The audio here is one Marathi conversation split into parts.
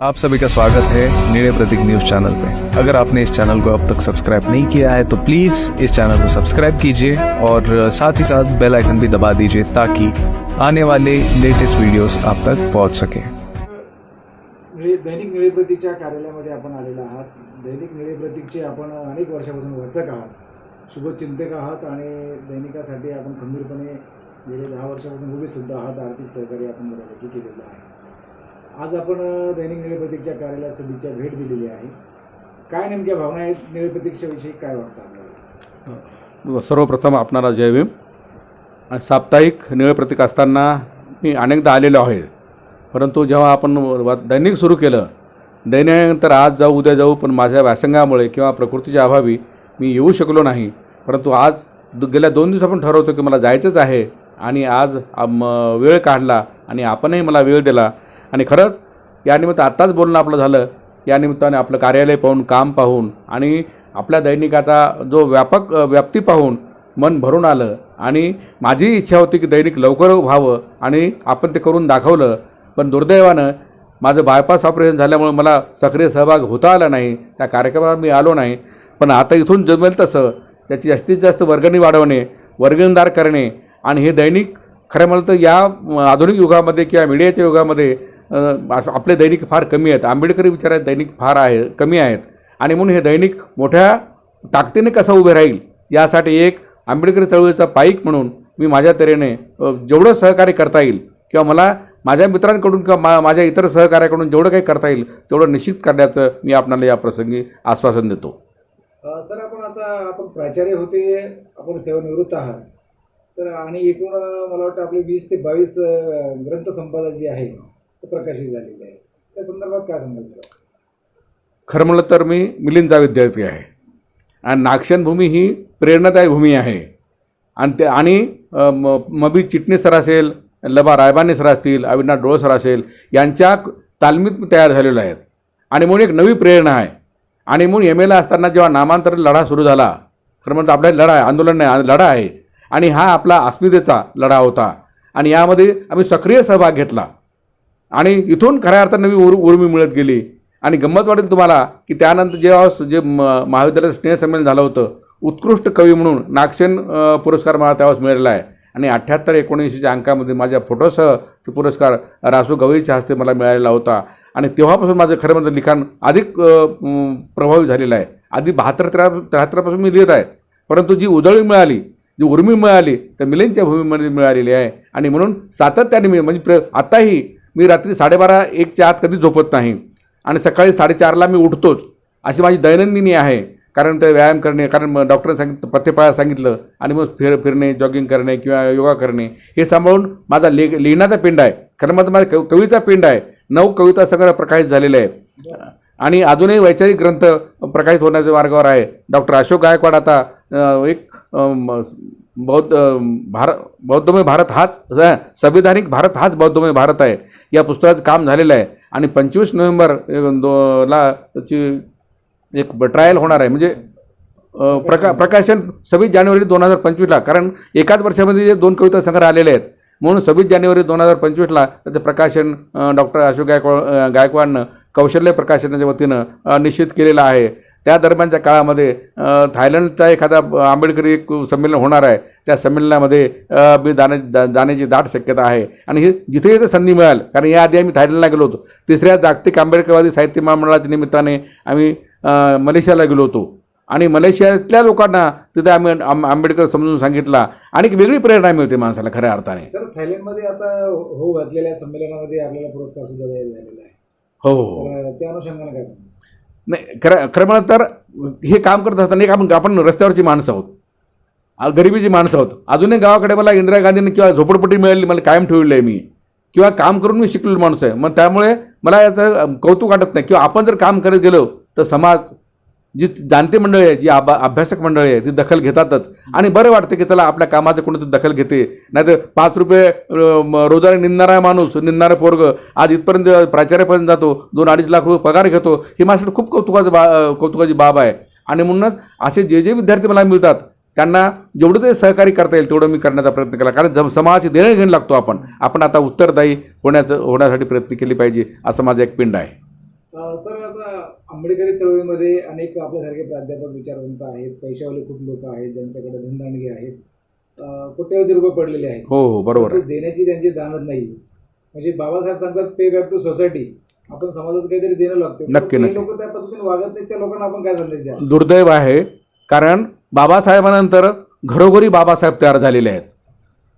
आप सभी का स्वागत है नीले प्रतीक न्यूज चैनल पे। अगर आपने इस चैनल को अब तक सब्सक्राइब नहीं किया है तो प्लीज इस चैनल को सब्सक्राइब कीजिए और साथ ही साथ बेल आइकन भी दबा दीजिए ताकि आने वाले लेटेस्ट वीडियोस आप तक पहुंच सके। दैनिक निळेप्रतीकच्या कार्यालयामध्ये आपण आलेला आहात. दैनिक निळेप्रतीकचे आपण अनेक वर्षापासून वाचक आहात. शुभचिंतक आहात आणि दैनिकासाठी आपण खंबीरपणे गेले दहा वर्षापासून उभे सुद्धा आहात. आर्थिक सहकार्य आपण बऱ्यापैकी केलेलं आहे. आज आपण दैनिक निळेप्रतीकच्या कार्यालयात सदिच्छा भेट दिलेली आहे. काय नेमक्या भावना आहेत? निळेप्रतीकच्या विषयी काय वाटतं आपल्याला? हो. सर्वप्रथम आपणाला जयभीम आणि साप्ताहिक निळप्रतीक असताना मी अनेकदा आलेलो आहे. परंतु जेव्हा आपण दैनिक सुरू केलं दैनंतर आज जाऊ उद्या जाऊ पण माझ्या व्यासंगामुळे किंवा प्रकृतीच्या अभावी मी येऊ शकलो नाही. परंतु आज दु- गेल्या दोन दिवस आपण ठरवतो की मला जायचंच आहे आणि आज वेळ काढला आणि आपणही मला वेळ दिला. आणि खरंच यानिमित्त आत्ताच बोलणं आपलं झालं. या निमित्ताने आपलं कार्यालय पाहून काम पाहून आणि आपल्या दैनिकाचा जो व्यापक व्याप्ती पाहून मन भरून आलं. आणि माझी इच्छा होती की दैनिक लवकर व्हावं आणि आपण ते करून दाखवलं. पण दुर्दैवानं माझं बायपास ऑपरेशन झाल्यामुळे मला सक्रिय सहभाग होता आला नाही. त्या कार्यक्रमाला मी आलो नाही. पण आता इथून जमेल तसं त्याची जास्तीत जास्त वर्गणी वाढवणे वर्गणीदार करणे आणि हे दैनिक खरं म्हणलं तर या आधुनिक युगामध्ये किंवा मीडियाच्या युगामध्ये आपले दैनिक फार कमी आहेत. आंबेडकरी विचारात दैनिक फार आहे कमी आहेत. आणि म्हणून हे दैनिक मोठ्या ताकदीने कसं उभे राहील यासाठी एक आंबेडकरी चळवळीचा पाईक म्हणून मी माझ्या तऱ्हेने जेवढं सहकार्य करता येईल किंवा मला माझ्या मित्रांकडून किंवा मा माझ्या इतर सहकार्याकडून जेवढं काही करता येईल तेवढं निश्चित करण्याचं मी आपणाला या प्रसंगी आश्वासन देतो. सर आपण आता आपण प्राचार्य होते आपण सेवानिवृत्त आहात. तर आणि एकूण मला वाटतं आपली वीस ते बावीस ग्रंथ ग्रंथसंपदा जी आहे प्रकाशित झालेली आहे. त्या संदर्भात काय सांगायचं? खरं म्हणलं तर मी मिलिंदचा विद्यार्थी आहे. आणि नाक्षणभूमी भूमी ही प्रेरणादायी भूमी आहे. आणि ते आणि म मबी चिटणीस सर असेल लबा रायबाने सर असतील अविनाथ डोळ सर असेल यांच्या तालमीत मी तयार झालेले आहेत. आणि म्हणून एक नवी प्रेरणा आहे. आणि म्हणून एम एला असताना जेव्हा नामांतरण लढा सुरू झाला खरं म्हणजे आपला लढा आहे आंदोलन नाही लढा आहे. आणि हा आपला अस्मितेचा लढा होता. आणि यामध्ये आम्ही सक्रिय सहभाग घेतला. आणि इथून खऱ्या अर्थानं नवी उर उर्मी मिळत गेली. आणि गंमत वाटेल तुम्हाला की त्यानंतर जेव्हा जे म महाविद्यालयात स्नेहसंमेलन झालं होतं उत्कृष्ट कवी म्हणून नागसेन पुरस्कार मला त्यावेळेस मिळालेला आहे. आणि अठ्ठ्याहत्तर एकोणऐंशीच्या अंकामध्ये माझ्या फोटोसह तो पुरस्कार रासू गवईच्या हस्ते मला मिळालेला होता. आणि तेव्हापासून माझं खरं म्हणजे लिखाण अधिक प्रभावी झालेलं आहे. आधी बहात्तर त्र्या त्र्याहत्तरपासून मी लिहित आहे. परंतु जी उजळी मिळाली जी उर्मी मिळाली तर मिलेंच्या भूमीमध्ये मिळालेली आहे. आणि म्हणून सातत्याने मी म्हणजे प्र आत्ताही मी रात्री साडेबारा एकच्या आत कधीच झोपत नाही. आणि सकाळी साडेचारला मी उठतोच. अशी माझी दैनंदिनी आहे. कारण ते व्यायाम करणे कारण मग डॉक्टरने सांगितलं पथ्यपाळा सांगितलं आणि मग फिर फिरणे जॉगिंग करणे किंवा योगा करणे हे सांभाळून माझा ले लिहिण्याचा पिंड आहे. खरं माझा माझा कव कवीचा पिंड आहे. नऊ कविता सगळं प्रकाशित झालेलं आहे आणि अजूनही वैचारिक ग्रंथ प्रकाशित होण्याच्या मार्गावर आहे. डॉक्टर अशोक गायकवाड आता एक बौद्ध भारत बौद्धमय भारत हाच संविधानिक भारत हाच बौद्धमय भारत आहे. या पुस्तकाचं काम झालेलं आहे. आणि पंचवीस नोव्हेंबर दो ला त्याची एक ट्रायल होणार आहे. म्हणजे प्रका प्रकाशन सव्वीस जानेवारी दोन हजार पंचवीसला कारण एकाच वर्षामध्ये जे दोन कविता संग्रह आलेले आहेत. म्हणून सव्वीस जानेवारी दोन हजार पंचवीसला त्याचं प्रकाशन डॉक्टर अशोक गायकवाड गायकवाडनं कौशल्य प्रकाशनाच्या वतीनं निश्चित केलेलं आहे. त्या दरम्यानच्या काळामध्ये थायलंडचा एखादा आंबेडकरी एक संमेलन होणार आहे. त्या संमेलनामध्ये मी जाण्या जा- जाण्याची दाट शक्यता आहे. आणि हे जिथे जिथे संधी मिळाल कारण याआधी आम्ही थायलंडला गेलो होतो. तिसऱ्या जागतिक आंबेडकरवादी साहित्य महामंडळाच्या निमित्ताने आम्ही मलेशियाला गेलो होतो. आणि मलेशियातल्या लोकांना तिथे आम्ही आंब- आंबेडकर समजून सांगितला. आणि एक वेगळी प्रेरणा मिळते माणसाला खऱ्या अर्थाने. सर थायलंडमध्ये आता हो घातलेल्या संमेलनामध्ये आपल्याला पुरस्कार सुद्धा हो हो तर त्या अनुषंगाने काय नाही खरं खरं म्हणत तर हे काम करत असताना एक आपण आपण रस्त्यावरची माणसं आहोत. गरिबीची माणसं आहोत. अजूनही गावाकडे मला इंदिरा गांधींनी किंवा झोपडपट्टी मिळाली मला कायम ठेवलेलं आहे मी. किंवा काम करून मी शिकलेलो माणूस आहे. मग त्यामुळे मला याचं कौतुक वाटत नाही. किंवा आपण जर काम करत गेलो तर समाज जी जाणते मंडळी आहे जी आबा अभ्यासक मंडळी आहे ती दखल घेतातच. आणि बरं वाटतं की चला आपल्या कामाचं कोणीतरी दखल घेते. नाहीतर पाच रुपये म, रोजाने निंदणारा माणूस निंदणारा पोरग आज इथपर्यंत प्राचार्यापर्यंत जातो दोन अडीच लाख रुपये पगार घेतो ही माझ्यासाठी खूप कौतुकाचं बा कौतुकाची बाब आहे. आणि म्हणूनच असे जे जे विद्यार्थी मला मिळतात त्यांना जेवढं ते सहकार्य करता येईल तेवढं मी करण्याचा प्रयत्न केला. कारण जम समाजाची देणं घेणं लागतो आपण. आपण आता उत्तरदायी होण्याचं होण्यासाठी प्रयत्न केले पाहिजे असं माझं एक पिंड आहे. सर आता आंबेडकरी चळवळीमध्ये अनेक आपल्यासारखे प्राध्यापक विचारवंत आहेत. पैशावाले खूप लोक आहेत ज्यांच्याकडे धनदानगी आहेत. कोट्यावधी रुपये पडलेले आहेत. हो हो बरोबर देण्याची त्यांची दानत नाही. म्हणजे बाबासाहेब सांगतात पे बॅक टू सोसायटी आपण समाजाचं काहीतरी देणं लागते नक्की, नक्की. लोक त्या पद्धतीने वागत नाहीत. त्या लोकांना आपण काय संदेश द्या दुर्दैव आहे कारण बाबासाहेबांनंतर घरोघरी बाबासाहेब तयार झालेले आहेत.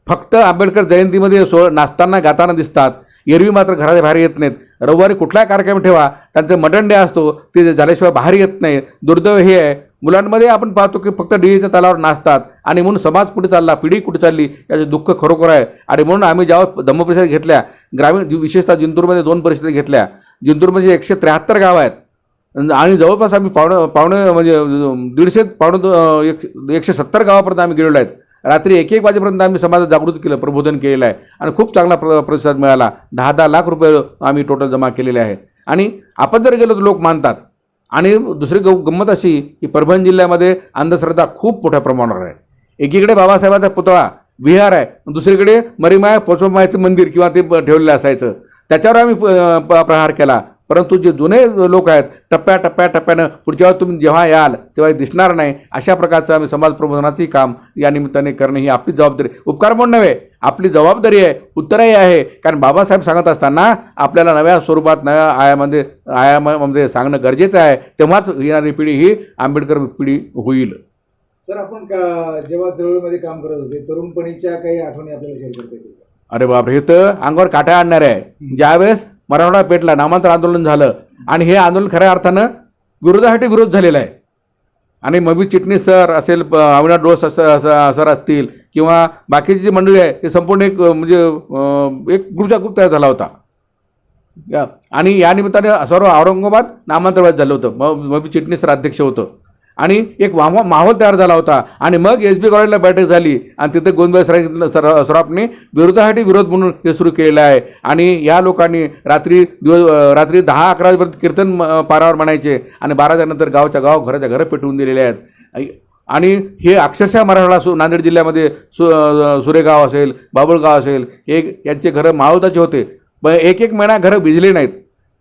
फक्त आंबेडकर जयंतीमध्ये सो नाचताना गाताना दिसतात. एरवी मात्र घराच्या बाहेर येत नाहीत. रविवारी कुठला कार्यक्रम ठेवा त्यांचं मटण डे असतो ते झाल्याशिवाय बाहेर येत नाही. दुर्दैव हे आहे. मुलांमध्ये आपण पाहतो की फक्त डीजेच्या तालावर नाचतात आणि म्हणून समाज कुठे चालला पिढी कुठे चालली याचे दुःख खरोखर आहे. आणि म्हणून आम्ही जेव्हा धम्मपरिषद घेतल्या ग्रामीण विशेषतः जिंतूरमध्ये दोन परिषदेत घेतल्या जिंतूरमध्ये एकशे त्र्याहत्तर गाव आहेत आणि जवळपास आम्ही पावणे पावणे म्हणजे दीडशे पावणे एक- एकशे सत्तर गावापर्यंत आम्ही गेलेलो आहेत. रात्री एक एक वाजेपर्यंत आम्ही समाजात जागृत केलं प्रबोधन केलेलं आहे. आणि खूप चांगला प्र प्रतिसाद मिळाला. दहा दहा लाख रुपये आम्ही टोटल जमा केलेले आहे. आणि आपण जर गेलो तर लोक मानतात. आणि दुसरी ग गंमत अशी की परभणी जिल्ह्यामध्ये अंधश्रद्धा खूप मोठ्या प्रमाणावर आहे. एकीकडे बाबासाहेबांचा पुतळा विहार आहे. दुसरीकडे मरीमाया पोचमायाचं मंदिर किंवा ते ठेवलेलं असायचं. त्याच्यावर आम्ही प- प्रहार केला. परंतु जे जुने लोक आहेत टप्प्या टप्प्या टप्प्यानं पुढच्या वेळेस तुम्ही जेव्हा याल तेव्हा दिसणार नाही. अशा प्रकारचं आम्ही समाज प्रबोधनाचंही काम या निमित्ताने करणं ही आपली जबाबदारी उपकार म्हणून नव्हे आपली जबाबदारी आहे उत्तरही आहे. कारण बाबासाहेब सांगत असताना आपल्याला नव्या स्वरूपात नव्या आयामध्ये आयामामध्ये सांगणं गरजेचं आहे. तेव्हाच येणारी पिढी ही आंबेडकर पिढी होईल. सर आपण का जेव्हा चळवळीमध्ये काम करत होते तरुणपणीच्या काही आठवणी आपल्याला शेअर करता? अरे बापरे हे तर अंगावर काट्या आणणार आहे. ज्यावेळेस मराठवाडा पेटला नामांतर आंदोलन झालं. आणि हे आंदोलन खऱ्या अर्थानं विरोधासाठी विरोध झालेला आहे. आणि मबी चिटणीस सर असेल प- अविनाश डोस सर असतील किंवा बाकीची जी मंडळी आहे ते संपूर्ण एक म्हणजे एक ग्रुपचा ग्रुप तयार झाला होता. या- आणि या निमित्ताने सर्व औरंगाबाद नामांतरवाद झालं होतं. म मबी चिटणीस सर अध्यक्ष होतं. आणि एक माहो माहोल तयार झाला होता. आणि मग एस बी कॉलेजला बैठक झाली. आणि तिथे गोंदबाई सरा सर सराफने विरोधासाठी विरोध म्हणून हे सुरू केलेलं आहे. आणि या लोकांनी रात्री दिवस रात्री दहा अकरा वाजेपर्यंत कीर्तन पारावर म्हणायचे. आणि बाराच्यानंतर गावच्या गाव घराच्या घरं पेटवून दिलेले आहेत. आणि हे अक्षरशः मराठवाडा सु नांदेड जिल्ह्यामध्ये सु सुरेगाव असेल बाबुळगाव असेल हे यांचे घरं मावताचे होते. पण एक एक महिना घरं भिजले नाहीत.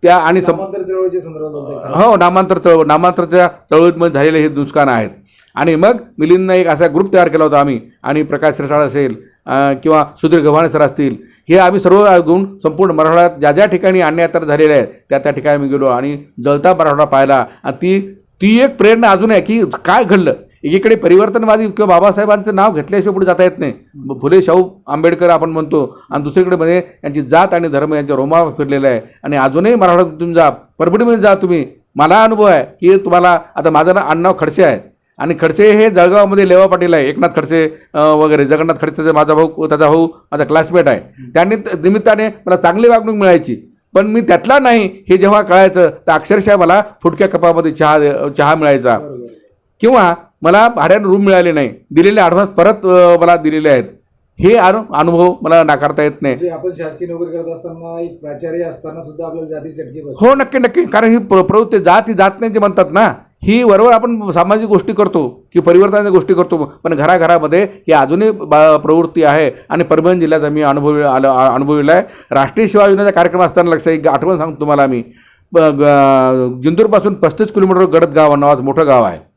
त्या आणि. हो नामांतर चळवळ नामांतरच्या चळवळीमध्ये झालेले हे नुकसान आहेत. आणि मग मिलिंदनं एक असा ग्रुप तयार केला होता आम्ही. आणि प्रकाश शिरसाळ असेल किंवा सुधीर गव्हाणे सर असतील हे आम्ही सर्व घेऊन संपूर्ण मराठवाड्यात ज्या ज्या ठिकाणी अन्याय तर झालेले आहेत त्या त्या ठिकाणी आम्ही गेलो आणि जळता मराठवाडा पाहिला. आणि ती ती एक प्रेरणा अजून आहे की काय घडलं? एकीकडे परिवर्तनवादी किंवा बाबासाहेबांचं नाव घेतल्याशिवाय पुढे जाता येत नाही. फुले शाहू आंबेडकर आपण म्हणतो. आणि दुसरीकडे म्हणजे यांची जात आणि धर्म यांच्या रोमा फिरलेला आहे. आणि अजूनही मराठा तुम्ही जा परभणीमध्ये जा तुम्ही. मला अनुभव आहे की तुम्हाला आता माझं ना आडनाव खडसे आहे. आणि खडसे हे जळगावमध्ये लेवा पाटील आहे. एकनाथ खडसे वगैरे. जगन्नाथ खडसेचा माझा भाऊ त्याचा भाऊ माझा क्लासमेट आहे. त्यांनी निमित्ताने मला चांगली वागणूक मिळायची. पण मी त्यातला नाही. हे जेव्हा कळायचं तर अक्षरशः मला फुटक्या कपामध्ये चहा चहा मिळायचा. किंवा मला भाड्यानं रूम मिळाले नाही. दिलेले ॲडव्हान्स परत मला दिलेले आहेत. हे अनु अनुभव मला नाकारता येत नाही. आपण शासकीय नोकरी करत असताना एक प्राचार्य असताना सुद्धा आपल्याला जाती चटकी हो नक्की नक्की. कारण ही प्र प्रवृत्ती जात ही जात नाही जे म्हणतात ना ही बरोबर आपण सामाजिक गोष्टी करतो की परिवर्तनाच्या गोष्टी करतो पण घराघरामध्ये ही अजूनही बा प्रवृत्ती आहे. आणि परभणी जिल्ह्यात आम्ही अनुभव आलं अनुभवलेला आहे. राष्ट्रीय सेवा योजनेचा कार्यक्रम असताना लक्षात एक आठवण सांगतो तुम्हाला ग- जिंतूरपासून पस्तीस किलोमीटर गडद गाव नावाचं मोठं गाव आहे.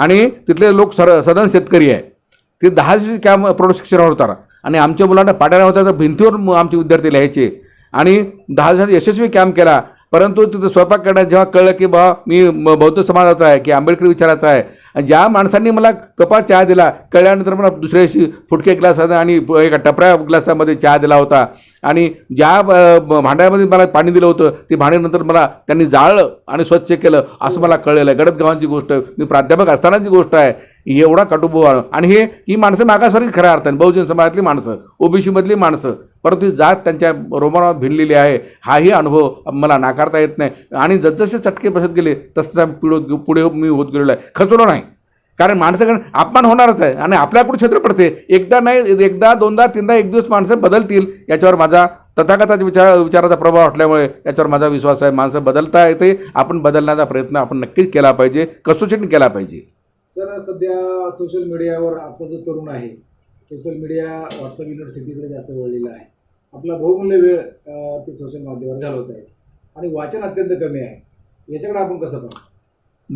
आणि तिथले लोक सर सदन शेतकरी आहे. ते दहा कॅम कॅम्प प्रौढ शिक्षण होतात. आणि आमच्या मुलांना पाड्याला होता तर भिंतीवर आमचे विद्यार्थी लिहायचे. आणि दहा दिवसात यशस्वी कॅम्प केला. परंतु तिथं स्वयंपाक करण्यात जेव्हा कळलं की बा मी बौद्ध समाजाचा आहे की आंबेडकरी विचाराचा आहे आणि ज्या माणसांनी मला कपात चहा दिला कळल्यानंतर मला दुसऱ्या दिवशी फुटके ग्लासानं आणि एका टपऱ्या ग्लासामध्ये चहा दिला होता. आणि ज्या भांड्यामध्ये मला पाणी दिलं होतं ते भांड्यानंतर मला त्यांनी जाळलं आणि स्वच्छ केलं असं मला कळलेलं आहे. गडद गावांची गोष्ट मी प्राध्यापक असतानाची गोष्ट आहे. एवढा कटुंब आणि हे ही माणसं मागासवर्गीय खऱ्या अर्थाने बहुजन समाजातली माणसं ओबीसीमधली माणसं परंतु जात त्यांच्या रोमानावर भिडलेली आहे. हाही अनुभव मला नाकारता येत नाही. आणि जसजसे चटके बसत गेले तसं पिढ पुढे मी होत गेलेलो आहे. खचलो नाही. कारण माणसं अपमान होणारच आहे आणि आपल्याकडून क्षेत्र पडते? एकदा नाही एकदा दोनदा तीनदा एक दिवस माणसं बदलतील. याच्यावर माझा तथाकथाच विचार विचाराचा प्रभाव वाटल्यामुळे याच्यावर माझा विश्वास आहे. माणसं बदलता येते. आपण बदलण्याचा प्रयत्न आपण नक्कीच केला पाहिजे. कसोशीने केला पाहिजे. सर सध्या सोशल मीडियावर आजचा जो तरुण आहे सोशल मीडिया व्हॉट्सअप युनिव्हर्सिटीकडे जास्त वळलेला आहे. आपला बहुमूल्य वेळ ते सोशल माध्यमावर घालवत आहे आणि वाचन अत्यंत कमी आहे. याच्याकडे आपण कसं पाहतो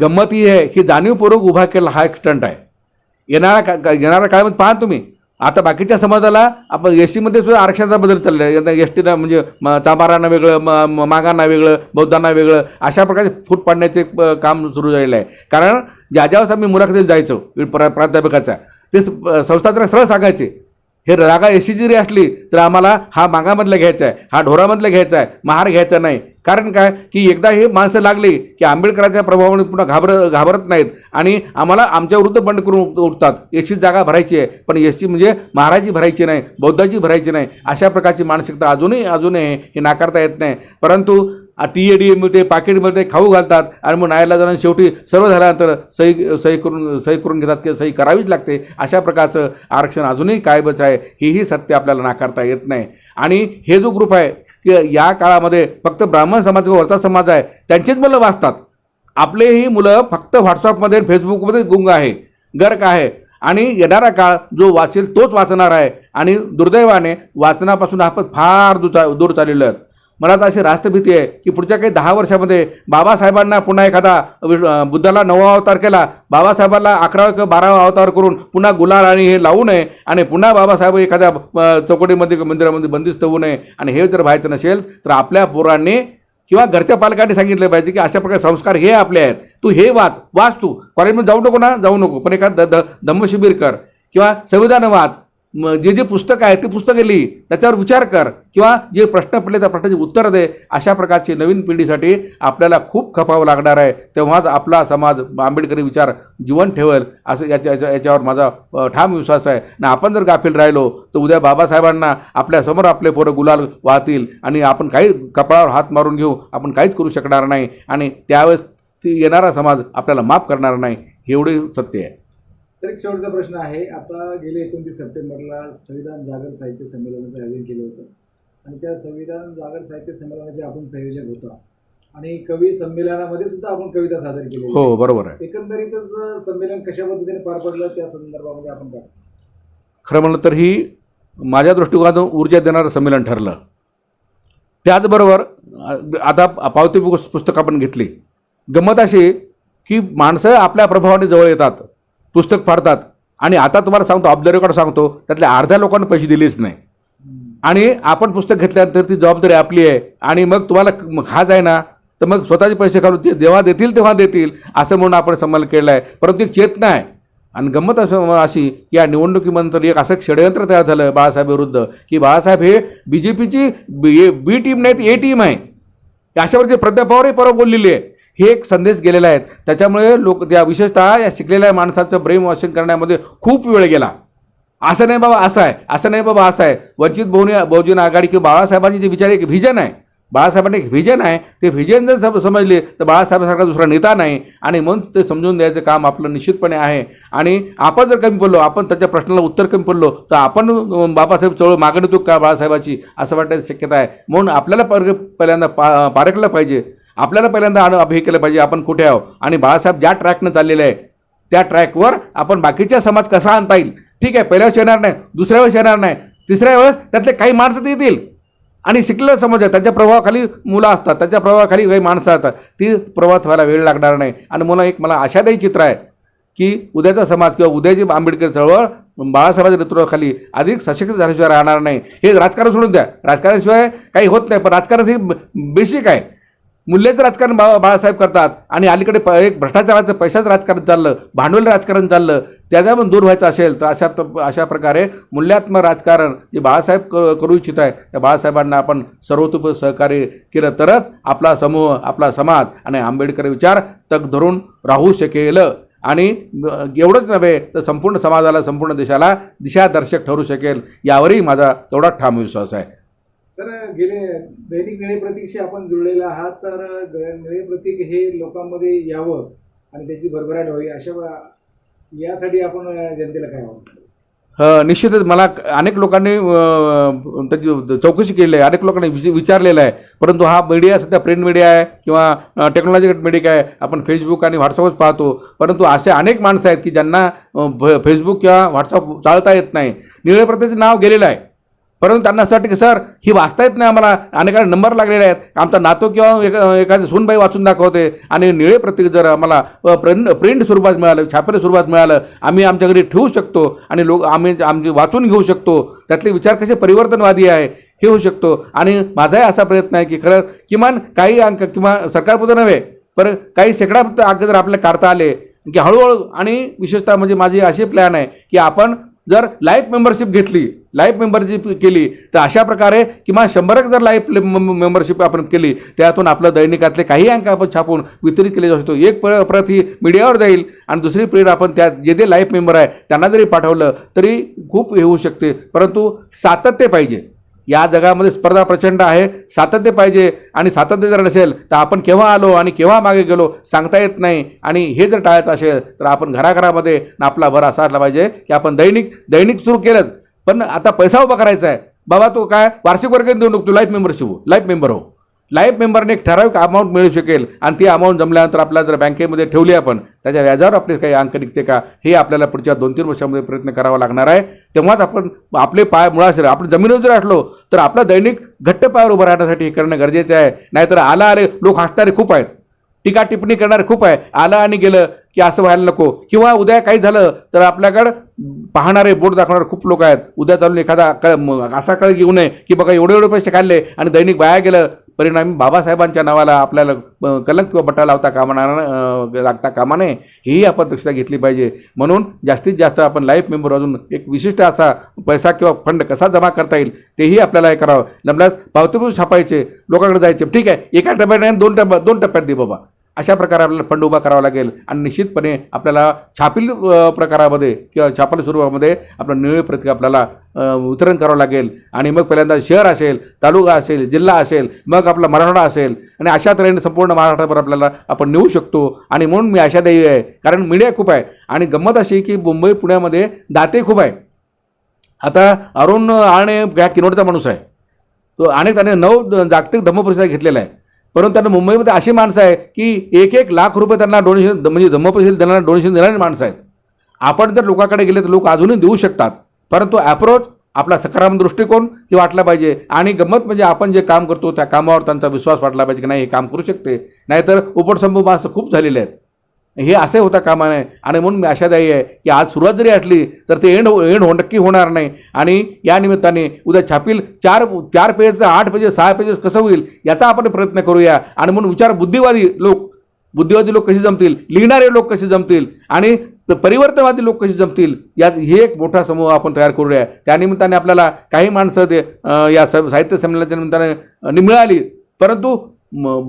गंमत ही आहे की जाणीवपूर्वक उभा केला हा एक स्टंट आहे. येणाऱ्या का येणाऱ्या काळामध्ये पहा तुम्ही. आता बाकीच्या समाजाला आपण एस टीमध्ये सुद्धा आरक्षणाचा बदल चालला आहे एस टीला म्हणजे म- वेगळं म- मागांना वेगळं बौद्धांना वेगळं अशा प्रकारे फूट पाडण्याचे काम सुरू झालेलं आहे. कारण ज्या ज्यावेळेस आम्ही मुलाखतीत जायचो प्रा प्राध्यापकाच्या ते स- सरळ सांगायचे. हे जागा एस सी जरी असली तर आम्हाला हा मागामधला घ्यायचा आहे हा ढोरामधला घ्यायचा आहे महार घ्यायचा नाही. कारण काय? की एकदा हे माणसं लागली की आंबेडकरांच्या प्रभावाने पुन्हा घाबर घाबरत नाहीत आणि आम्हाला आमच्या विरुद्ध बंड करून उठतात. एस सी जागा भरायची आहे पण एस सी म्हणजे महाराजी भरायची नाही बौद्धाची भरायची नाही. अशा प्रकारची मानसिकता अजूनही अजूनही हे नाकारता येत नाही. परंतु टी ए डी मिळते पाकिट मिळते खाऊ घालतात आणि मग न्यायालयात जाऊन शेवटी सर्व झाल्यानंतर सही सही करून सही करून घेतात किंवा सही करावीच लागते. अशा प्रकारचं आरक्षण अजूनही कायमच आहे. हेही सत्य आपल्याला नाकारता येत नाही. आणि हे जो ग्रुप आहे की या काळामध्ये फक्त ब्राह्मण समाज किंवा वरचा समाज आहे त्यांचीच मुलं वाचतात. आपलेही मुलं फक्त व्हॉट्सअपमध्ये फेसबुकमध्ये गुंग आहे गर्क आहे. आणि येणारा काळ जो वाचेल तोच वाचणार आहे. आणि दुर्दैवाने वाचनापासून आपण फार दूर दूर चाललेलो आहेत. मला तर अशी राष्ट्रभीती आहे की पुढच्या काही दहा वर्षामध्ये बाबासाहेबांना पुन्हा एखादा बुद्धाला नववा अवतार केला बाबासाहेबांना अकरावा किंवा बारावा अवतार करून पुन्हा गुलाल आणि हे लावू नये आणि पुन्हा बाबासाहेब एखाद्या अं, चौकटीमध्ये मंदिरामध्ये बंदिस्त होऊ नये आणि हे जर व्हायचं नसेल तर आपल्या पोरांनी किंवा घरच्या पालकांनी सांगितलं पाहिजे की अशा प्रकारे संस्कार हे आपले आहेत. तू हे वाच वाच तू. कॉलेजमध्ये जाऊ नको ना जाऊ नको. पण एखाद द द धम्मशिबिर कर किंवा संविधान वाच. जे जे पुस्तक आहे ते पुस्तकं लिही. त्याच्यावर विचार कर. किंवा जे प्रश्न पडले त्या प्रश्नाची उत्तर दे. अशा प्रकारची नवीन पिढीसाठी आपल्याला खूप खपावं लागणार आहे. तेव्हाच आपला समाज आंबेडकरी विचार जीवन ठेवेल. असं याच्या याच्या- याच्यावर माझा ठाम विश्वास आहे. आणि आपण जर गाफील राहिलो तर उद्या बाबासाहेबांना आपल्यासमोर आपले पोरं गुलाल वाहतील. आणि आपण काही कपाळावर हात मारून घेऊ. आपण काहीच करू शकणार नाही. आणि त्यावेळेस ती येणारा समाज आपल्याला माफ करणार नाही. एवढी एवढे सत्य आहे. सर एक शेवटचा प्रश्न आहे. आता गेले एकोणतीस सप्टेंबरला संविधान जागर साहित्य संमेलनाचं आयोजन केलं होतं. आणि त्या संविधान जागर साहित्य संमेलनाचे आपण संयोजक होतो. आणि कवी संमेलनामध्ये सुद्धा आपण कविता सादर केली हो बरोबर आहे. एकंदरीतच संमेलन कशा पद्धतीने पार पडलं त्या संदर्भामध्ये आपण काय? खरं म्हणलं तर ही माझ्या दृष्टिकोनातून ऊर्जा देणारं संमेलन ठरलं. त्याचबरोबर आता पावती पुस- पुस्तक आपण घेतली. गंमत अशी की माणसं आपल्या प्रभावाने जवळ येतात. पुस्तक फाडतात. आणि आता तुम्हाला सांगतो ऑफ द रेकॉर्ड सांगतो त्यातल्या अर्ध्या लोकांना पैसे दिलेच नाही. आणि आपण पुस्तक घेतल्यानंतर ती जबाबदारी आपली आहे. आणि मग तुम्हाला खाज आहे ना तर मग स्वतःचे पैसे काढून ते जेव्हा देतील तेव्हा देतील असं म्हणून आपण संमेलन केलं आहे परंतु एक चेतना आहे. आणि गंमत असं अशी की या निवडणुकीनंतर एक असं षडयंत्र तयार झालं बाळासाहेब विरुद्ध की बाळासाहेब हे बी जे पीची बी बी टीम नाही तर ए टीम आहे. अशावरती प्रज्ञा पवारही परवा बोललेली आहे. हे एक संदेश गेलेला आहे. त्याच्यामुळे लोक त्या विशेषतः या शिकलेल्या माणसाचं ब्रेन वॉशिंग करण्यामध्ये खूप वेळ गेला. असं नाही बाबा असं आहे. असं नाही बाबा असं आहे. वंचित बहुनी बहुजन आघाडी किंवा बाळासाहेबांची जे विचार एक व्हिजन आहे. बाळासाहेबांनी एक व्हिजन आहे. ते व्हिजन जर सम समजले तर बाळासाहेबांसारखा दुसरा नेता नाही. आणि म्हणून ते समजून द्यायचं काम आपलं निश्चितपणे आहे. आणि आपण जर कमी पडलो आपण त्याच्या प्रश्नाला उत्तर कमी पडलो तर आपण बाबासाहेब चळवळ मागणी तो का बाळासाहेबाची? असं वाटायची शक्यता आहे. म्हणून आपल्याला पर पहिल्यांदा पा पारखलं पाहिजे. आपल्याला पहिल्यांदा अनु- हे केलं पाहिजे आपण कुठे आहो आणि बाळासाहेब ज्या ट्रॅकनं चाललेले आहे त्या ट्रॅकवर आपण बाकीच्या समाज कसा आणता येईल? ठीक आहे पहिल्या वेळेस येणार नाही दुसऱ्या वेळेस येणार नाही तिसऱ्या वेळेस त्यातले काही माणसं येतील. आणि शिकलेला समाज आहे त्याच्या प्रभावाखाली मुलं असतात त्याच्या प्रभावाखाली काही माणसं असतात. ती प्रभावात व्हायला वेळ लागणार नाही. आणि मला एक मला आशादायी चित्र आहे की उद्याचा समाज किंवा उद्याची आंबेडकर चळवळ बाळासाहेबांच्या नेतृत्वाखाली अधिक सशक्त झाल्याशिवाय राहणार नाही. हे राजकारण सोडून द्या. राजकारणाशिवाय काही होत नाही पण राजकारण हे बेसिक आहे. मूल्याचं राजकारण बा बाळासाहेब करतात आणि अलीकडे प एक भ्रष्टाचाराचं पैशाचं राजकारण चाललं भांडवली राजकारण चाललं त्याच्यापासून दूर व्हायचं असेल तर अशा त- अशा प्रकारे मूल्यात्मक राजकारण जे बाळासाहेब क करू इच्छित आहे त्या बाळासाहेबांना आपण सर्वतोप सहकार्य केलं तरच आपला समूह आपला समाज आणि आंबेडकर विचार तग धरून राहू शकेल. आणि एवढंच नव्हे तर संपूर्ण समाजाला संपूर्ण देशाला दिशादर्शक ठरू शकेल. यावरही माझा तेवढा ठाम विश्वास आहे. सर गेले दैनिक निळे प्रतीकशी आपण जुळलेला आहात तर निळे प्रतीक हे लोकांमध्ये यावं आणि त्याची भरभराट व्हावी अशा यासाठी आपण जनतेला काय वाटतं? निश्चितच मला अनेक लोकांनी त्याची चौकशी केली आहे अनेक लोकांनी विच विचारलेलं आहे. परंतु हा मीडिया सध्या प्रिंट मीडिया आहे किंवा टेक्नॉलॉजिकल मीडिया आहे. आपण फेसबुक आणि व्हॉट्सअपच पाहतो. परंतु असे अनेक माणसं आहेत की ज्यांना फ- फेसबुक किंवा व्हॉट्सअप चालता येत नाही. निळे प्रत्येचं नाव गेलेलं आहे. परंतु त्यांना असं वाटतं की सर ही वाचता येत नाही आम्हाला. अनेकांना नंबर लागलेले आहेत. आमचा नातो किंवा एखादी सूनबाई वाचून दाखवते. आणि निळे प्रतीक जर आम्हाला प्रिंट प्रिंट स्वरूपात मिळालं छापेल्या स्वरूपात मिळालं आम्ही आमच्या घरी ठेवू शकतो. आणि लोक आम्ही आमचे वाचून घेऊ शकतो. त्यातले विचार कसे परिवर्तनवादी आहे हे होऊ शकतो. आणि माझाही असा प्रयत्न आहे की खरं किमान काही अंक किंवा सरकारपुरतं नव्हे पर काही शेकडा अंक जर आपल्याला काढता आले की हळूहळू आणि विशेषतः म्हणजे माझी अशी प्लॅन आहे की आपण जर लाईफ मेंबरशिप घेतली लाईफ मेंबरशिप केली तर अशा प्रकारे किंवा शंभरक जर लाईफ मेंबरशिप आपण केली त्यातून आपलं दैनिकातले काही अंक आपण छापून वितरित केले जाऊ शकतो. एक प्र प्रत ही मीडियावर जाईल आणि दुसरी प्रेर आपण त्या जे जे लाईफ मेंबर आहे त्यांना जरी पाठवलं तरी खूप हे होऊ शकते. परंतु सातत्य पाहिजे. या जगामध्ये स्पर्धा प्रचंड आहे सातत्य पाहिजे आणि सातत्य जर नसेल तर आपण केव्हा आलो आणि केव्हा मागे गेलो सांगता येत नाही. आणि हे जर टाळायचं असेल तर आपण घराघरामध्ये आपला भर असा असला पाहिजे की आपण दैनिक दैनिक सुरू केलंच. पण आता पैसा उभा करायचा आहे. बाबा तो काय वार्षिक वर्ग देऊ नको तू लाईफ मेंबरशिप हो लाईफ मेंबर हो. लाईफ मेंबरने एक ठराविक अमाऊंट मिळू शकेल आणि ती अमाऊंट जमल्यानंतर आपल्याला जर बँकेमध्ये ठेवली आपण त्याच्या व्याजावर आपले काही अंक निघते का हे आपल्याला पुढच्या दोन तीन वर्षामध्ये प्रयत्न करावा लागणार आहे. तेव्हाच आपण आपले पाय मुळाशी आपण जमिनीवर जर असलो तर आपला दैनिक घट्ट पायावर उभं राहण्यासाठी हे करणं गरजेचं आहे. नाहीतर आला आले लोक हसणारे खूप आहेत. टीका टिप्पणी करणारे खूप आहे. आलं आणि गेलं की असं व्हायला नको. किंवा उद्या काही झालं तर आपल्याकडं पाहणारे बोट दाखवणारे खूप लोक आहेत. उद्या चालून एखादा क- असा कळ घेऊ नये की बघा एवढे एवढे पैसे खाल्ले आणि दैनिक वाया गेलं परिणामी बाबासाहेबांच्या नावाला आपल्याला कलंक किंवा बट्टा लावता कामा लागता कामा नये हीही आपण दक्षता घेतली पाहिजे. म्हणून जास्तीत जास्त आपण लाईफ मेंबर अजून एक विशिष्ट असा पैसा किंवा फंड कसा जमा करता येईल तेही आपल्याला हे करावं. नमल्यास पावतीपुस्तक छापायचे लोकांकडे जायचे. ठीक आहे एका टप्प्यात नाही दोन टप्प्यात दोन टप्प्यात दे बाबा. अशा प्रकारे आपल्याला फंड उभा करावा लागेल आणि निश्चितपणे आपल्याला छापील प्रकारामध्ये किंवा छापील स्वरूपामध्ये आपलं निळे प्रतीक आपल्याला वितरण करावं लागेल. आणि मग पहिल्यांदा शहर असेल तालुका असेल जिल्हा असेल मग आपला मराठवाडा असेल. आणि अशा तऱ्हेने संपूर्ण महाराष्ट्रावर आपल्याला आपण नेऊ शकतो. आणि म्हणून मी आशादायी आहे कारण मीडिया खूप आहे. आणि गंमत अशी की मुंबई पुण्यामध्ये दाते खूप आहे. आता अरुण आणे ह्या किनोडचा माणूस आहे. तो अनेक त्याने नऊ जागतिक धम्मपरिषद घेतलेला आहे परंतु त्यांना मुंबईमध्ये अशी माणसं आहे की एक एक लाख रुपये त्यांना डोनेशन म्हणजे धम्मपरिषद देणारा डोनेशन देणारी माणसं आहेत. आपण जर लोकांकडे गेले तर लोक अजूनही देऊ शकतात. परंतु ॲप्रोच आपला सकारात्मक दृष्टिकोन हे वाटला पाहिजे. आणि गंमत म्हणजे आपण जे काम करतो त्या कामावर त्यांचा विश्वास वाटला पाहिजे की नाही हे काम करू शकते. नाहीतर उपटसंभू मास खूप झालेले आहेत. हे असे होता कामा नये आणि म्हणून मी आशादायी आहे की आज सुरुवात जरी असली तर ते एंड एंड हो नक्की होणार नाही. आणि या निमित्ताने उद्या छापील चार चार पेजेसचं आठ पेजेस सहा पेजेस कसं होईल याचा आपण प्रयत्न करूया. आणि म्हणून विचार बुद्धिवादी लोक बुद्धिवादी लोक कसे जमतील लिहिणारे लोक कसे जमतील आणि प- परिवर्तनवादी लोक कसे जमतील यात हे एक मोठा समूह आपण तयार करूया. त्यानिमित्ताने आपल्याला काही माणसं ते या स साहित्य संमेलनाच्या निमित्ताने मिळाली परंतु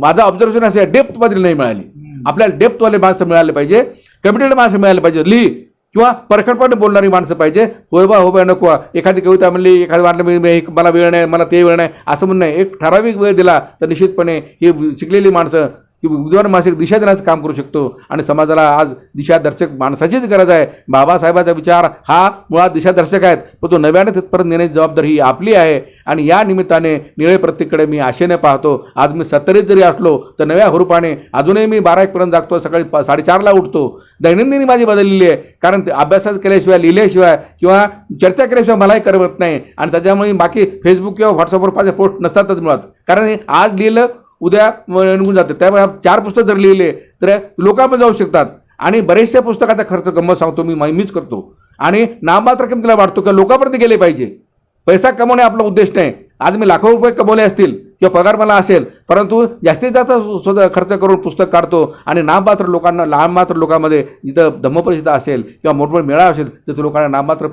माझं ऑब्झर्वेशन असं आहे डेप्थमधील नाही मिळाली. आपल्याला डेप्थवाले माणसं मिळाले पाहिजे. कमिटेड माणसं मिळाले पाहिजे. लिही किंवा परखडपणे बोलणारी माणसं पाहिजे. होय बा हो बा नको. एखादी कविता म्हणली एखादी वाटलं मी- मला वेळ नाही मला ते वेळ नाही असं म्हणणं नाही. एक ठराविक वेळ दिला तर निश्चितपणे ही शिकलेली माणसं की बुधवार मासिक दिशा देण्याचं काम करू शकतो. आणि समाजाला आज दिशादर्शक माणसाचीच गरज आहे. बाबासाहेबाचा विचार हा मुळात दिशादर्शक आहेत. पण तो नव्याने तिथपर्यंत नेण्याची जबाबदारी ही आपली आहे. आणि या निमित्ताने निळे प्रत्येककडे मी आशेने पाहतो. आज मी सत्तरीत जरी असलो तर नव्या हुरूपाने अजूनही मी बारा एकपर्यंत जागतो. सकाळी पा साडेचारला उठतो. दैनंदिनी माझी बदललेली आहे. कारण ते अभ्यासात केल्याशिवाय लिहिल्याशिवाय किंवा चर्चा केल्याशिवाय मलाही करत नाही. आणि त्याच्यामुळे बाकी फेसबुक किंवा व्हॉट्सअपवर माझे पोस्ट नसतातच मुळात. कारण हे आज लिहिलं उद्या निघून जाते त्यामुळे चार पुस्तक जर लिहिले तर लोकांमध्ये जाऊ शकतात. आणि बरेचशा पुस्तकाचा खर्च गंमत सांगतो मी मा- मीच करतो. आणि नाममात्र किमतीला वाढतो किंवा लोकांपर्यंत गेले पाहिजे. पैसा कमवणे आपला उद्देश नाही. आज मी लाखो रुपये कमवले असतील किंवा पगार मला असेल परंतु जास्तीत जास्त स्वतः खर्च करून पुस्तक काढतो. आणि नाममात्र लोकांना नाममात्र लोकांमध्ये जिथं धम्मपरिषद असेल किंवा मोठमोठे मेळा असेल तिथं लोकांना नाममात्र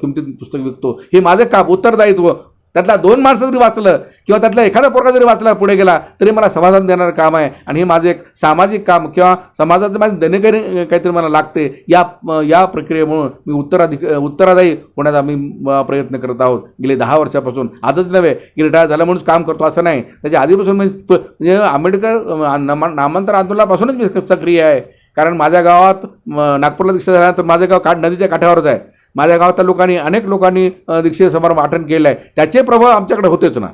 किमतीत पुस्तक विकतो. हे माझं काम उत्तरदायित्व त्यातला दोन माणसं जरी वाचलं किंवा त्यातला एखादा पोरगा जरी वाचला पुढे गेला तरी मला समाधान देणारं काम आहे. आणि हे माझं एक सामाजिक काम किंवा समाजाचं माझं दैनिकारी काहीतरी मला लागते या या प्रक्रियेमुळं मी उत्तराधिक उत्तरादायी होण्याचा मी प्रयत्न करत आहोत. गेले दहा वर्षापासून. आजच नव्हे की रिटायर झालं म्हणून काम करतो असं नाही. त्याच्या आधीपासून मी म्हणजे आंबेडकर नामांतर आंदोलनापासूनच मी सक्रिय आहे. कारण माझ्या गावात नागपूरला दीक्षा झाल्यानंतर माझं गाव काठ नदीच्या काठावरच आहे. माझ्या गावातल्या लोकांनी अनेक लोकांनी दीक्षित समारंभ अटेंड केलेला आहे त्याचे प्रभाव आमच्याकडे होतेच ना.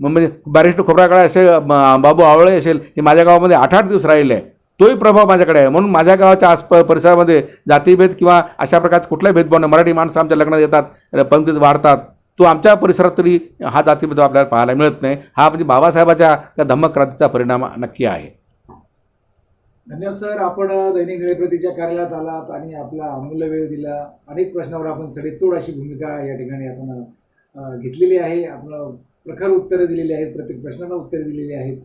मग म्हणजे बॅरिस्टर खोबराकडे असेल बाबू आवळे असेल हे माझ्या गावामध्ये आठ आठ दिवस राहिले. आहे तोही प्रभाव माझ्याकडे आहे. म्हणून माझ्या गावाच्या आस परिसरामध्ये जातीभेद किंवा अशा प्रकारचा कुठलाही भेदभाव नाही. मराठी माणसं आमच्या लग्नात येतात पंक्तीत वाढतात. तो आमच्या परिसरात तरी हा जातीभेद आपल्याला पाहायला मिळत नाही. हा म्हणजे बाबासाहेबाच्या त्या धम्मक्रांतीचा परिणाम नक्की आहे. धन्यवाद सर. आपण दैनिक निळेप्रतीच्या कार्यालयात आलात आणि आपला अमूल्य वेळ दिला. अनेक प्रश्नावर आपण सडेतोड अशी भूमिका या ठिकाणी आपण घेतलेली आहे. आपण प्रखर उत्तरं दिलेली आहेत प्रत्येक प्रश्नांना उत्तरे दिलेली आहेत.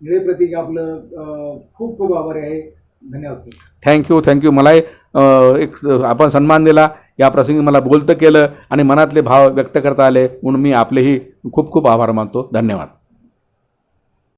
निळे प्रतीक आपलं खूप खूप आभारी आहे. धन्यवाद सर. थँक्यू थँक्यू मलाही एक आपण सन्मान दिला. या प्रसंगी मला बोलतं केलं आणि मनातले भाव व्यक्त करता आले. म्हणून मी आपलेही खूप खूप आभार मानतो. धन्यवाद.